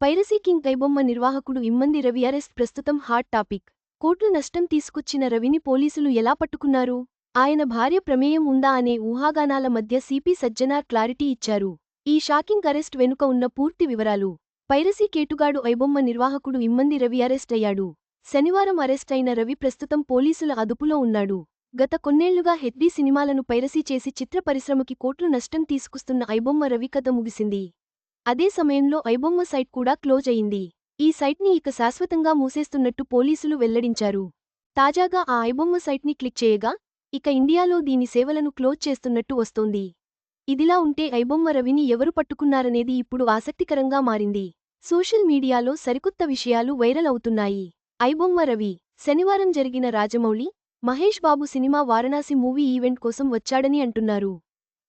Piracy king కైబొమ్మ నిర్వాహకుడు Immadi Ravi arrest ప్రస్తుతం hot topic. కోట్లు నష్టం తీసుకొచ్చిన రవిని పోలీసులు ఎలా పట్టుకున్నారు? ఆయన భార్య ప్రమేయం ఉందా అనే ఊహాగానాల మధ్య సిపి సజ్జనార్ క్లారిటీ ఇచ్చారు. ఈ షాకింగ్ అరెస్ట్ వెనుక ఉన్న పూర్తి వివరాలు. పైరసీ కేటుగాడు ఐబొమ్మ నిర్వాహకుడు ఇమ్మంది రవి అరెస్ట్ అయ్యాడు. శనివారం అరెస్ట్ అయిన రవి ప్రస్తుతం పోలీసుల అదుపులో ఉన్నాడు. గత కొన్నేళ్ళుగా హెడ్డీ సినిమాలను పైరసీ చేసి చిత్ర పరిశ్రమకి కోట్లు నష్టం తీసుకుస్తున్న ఐబొమ్మ రవి కథ ముగిసింది. అదే సమయంలో ఐబొమ్మ సైట్ కూడా క్లోజ్ అయింది. ఈ సైట్ని ఇక శాశ్వతంగా మూసేస్తున్నట్టు పోలీసులు వెల్లడించారు. తాజాగా ఆ ఐబొమ్మ సైట్ని క్లిక్ చేయగా ఇక ఇండియాలో దీని సేవలను క్లోజ్ చేస్తున్నట్టు వస్తోంది. ఇదిలా ఉంటే ఐబొమ్మ రవిని ఎవరు పట్టుకున్నారనేది ఇప్పుడు ఆసక్తికరంగా మారింది. సోషల్ మీడియాలో సరికొత్త విషయాలు వైరల్ అవుతున్నాయి. ఐబొమ్మ రవి శనివారం జరిగిన Rajamouli Mahesh Babu cinema Varanasi movie event కోసం వచ్చాడని అంటున్నారు.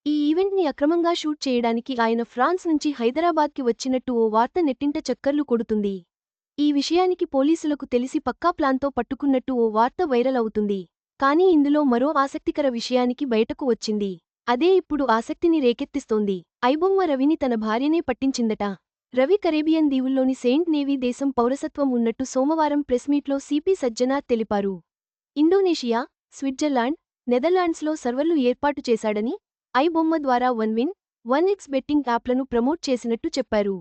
ఈ ఈవెంట్ని అక్రమంగా షూట్ చేయడానికి ఆయన ఫ్రాన్స్ నుంచి హైదరాబాద్కి వచ్చినట్టు ఓ వార్త నెట్టింట చక్కర్లు కొడుతుంది. ఈ విషయానికి పోలీసులకు తెలిసి పక్కా ప్లాన్తో పట్టుకున్నట్టు ఓ వార్త వైరల్ అవుతుంది. కానీ ఇందులో మరో ఆసక్తికర విషయానికి బయటకు వచ్చింది. అదే ఇప్పుడు ఆసక్తిని రేకెత్తిస్తోంది. ఐబొమ్మ రవిని తన భార్యనే పట్టించిందట. రవి కరేబియన్ దీవుల్లోని సెయింట్ నేవీ దేశం పౌరసత్వం ఉన్నట్టు సోమవారం ప్రెస్మీట్లో సిపి సజ్జనాథ్ తెలిపారు. ఇండోనేషియా స్విట్జర్లాండ్ నెదర్లాండ్స్లో సర్వర్లు ఏర్పాటు చేశాడని ఐ బొమ్మ ద్వారా one win one x betting యాప్లను ప్రమోట్ చేసినట్టు చెప్పారు.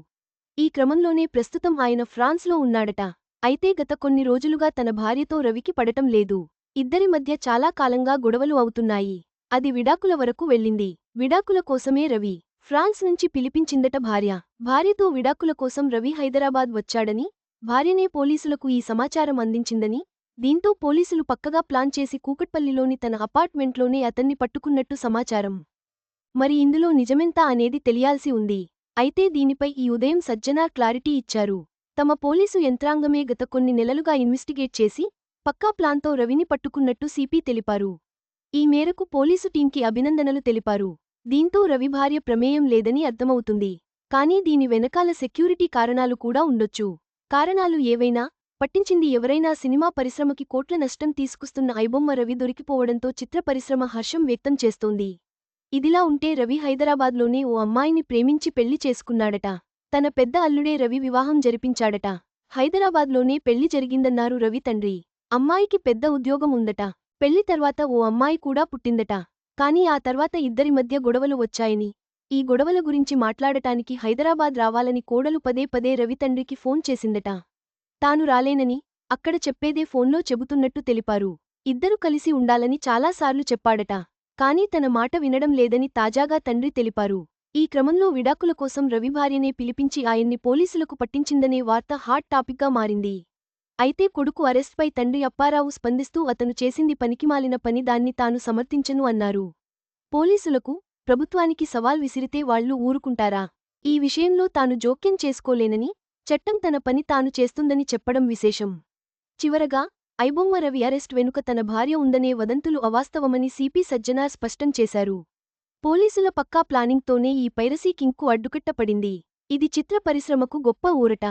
ఈ క్రమంలోనే ప్రస్తుతం ఆయన ఫ్రాన్స్లో ఉన్నాడట. అయితే గత కొన్ని రోజులుగా తన భార్యతో రవికి పడటం లేదు. ఇద్దరి మధ్య చాలా కాలంగా గొడవలు అవుతున్నాయి. అది విడాకుల వరకు వెళ్ళింది. విడాకుల కోసమే రవి ఫ్రాన్స్ నుంచి పిలిపించిందట భార్య. భార్యతో విడాకుల కోసం రవి హైదరాబాద్ వచ్చాడని భార్యనే పోలీసులకు ఈ సమాచారం అందించిందని దీంతో పోలీసులు పక్కగా ప్లాన్ చేసి కూకట్పల్లిలోని తన అపార్ట్మెంట్లోనే అతన్ని పట్టుకున్నట్టు సమాచారం. మరి ఇందులో నిజమెంత అనేది తెలియాల్సి ఉంది. అయితే దీనిపై ఈ ఉదయం సజ్జనార్ క్లారిటీ ఇచ్చారు. తమ పోలీసు యంత్రాంగమే గత కొన్ని నెలలుగా ఇన్వెస్టిగేట్ చేసి పక్కా ప్లాన్తో రవిని పట్టుకున్నట్టు సిపి తెలిపారు. ఈ మేరకు పోలీసు టీంకి అభినందనలు తెలిపారు. దీంతో రవి భార్య ప్రమేయం లేదని అర్థమవుతుంది. కానీ దీని వెనకాల సెక్యూరిటీ కారణాలు కూడా ఉండొచ్చు. కారణాలు ఏవైనా? పట్టించింది ఎవరైనా సినిమా పరిశ్రమకి కోట్ల నష్టం తీసుకుస్తున్న ఐబొమ్మ రవి దొరికిపోవడంతో చిత్ర పరిశ్రమ హర్షం వ్యక్తం చేస్తోంది. ఇదిలా ఉంటే రవి హైదరాబాద్లోనే ఓ అమ్మాయిని ప్రేమించి పెళ్ళి చేసుకున్నాడట. తన పెద్ద అల్లుడే రవి వివాహం జరిపించాడట. హైదరాబాద్లోనే పెళ్ళి జరిగిందన్నారు రవి తండ్రి. అమ్మాయికి పెద్ద ఉద్యోగం ఉందట. పెళ్ళి తర్వాత ఓ అమ్మాయి కూడా పుట్టిందట. కానీ ఆ తర్వాత ఇద్దరి మధ్య గొడవలు వచ్చాయని. ఈ గొడవల గురించి మాట్లాడటానికి హైదరాబాద్ రావాలని కోడలు పదే పదే రవి తండ్రికి ఫోన్ చేసిందట. తాను రాలేనని అక్కడ చెప్పేదే ఫోన్లో చెబుతున్నట్టు తెలిపారు. ఇద్దరు కలిసి ఉండాలని చాలాసార్లు చెప్పాడట. కానీ తన మాట వినడం లేదని తాజాగా తండ్రి తెలిపారు. ఈ క్రమంలో విడాకుల కోసం రవి భార్యనే పిలిపించి ఆయన్ని పోలీసులకు పట్టించిందనే వార్త హాట్ టాపిక్గా మారింది. అయితే కొడుకు అరెస్ట్పై తండ్రి అప్పారావు స్పందిస్తూ అతను చేసింది పనికిమాలిన పని దాన్ని తాను సమర్థించను అన్నారు. పోలీసులకు ప్రభుత్వానికి సవాల్ విసిరితే వాళ్ళు ఊరుకుంటారా? ఈ విషయంలో తాను జోక్యం చేసుకోలేనని చట్టం తన పని తాను చేస్తుందని చెప్పడం విశేషం. చివరగా ఐబొమ్మ రవి అరెస్ట్ వెనుక తన భార్య ఉందనే వదంతులు అవాస్తవమని సిపి సజ్జనార్ స్పష్టం చేశారు. పోలీసుల పక్కా ప్లానింగ్తోనే ఈ పైరసీ కింగ్కు అడ్డుకట్టపడింది ఇది చిత్ర పరిశ్రమకు గొప్ప ఊరట.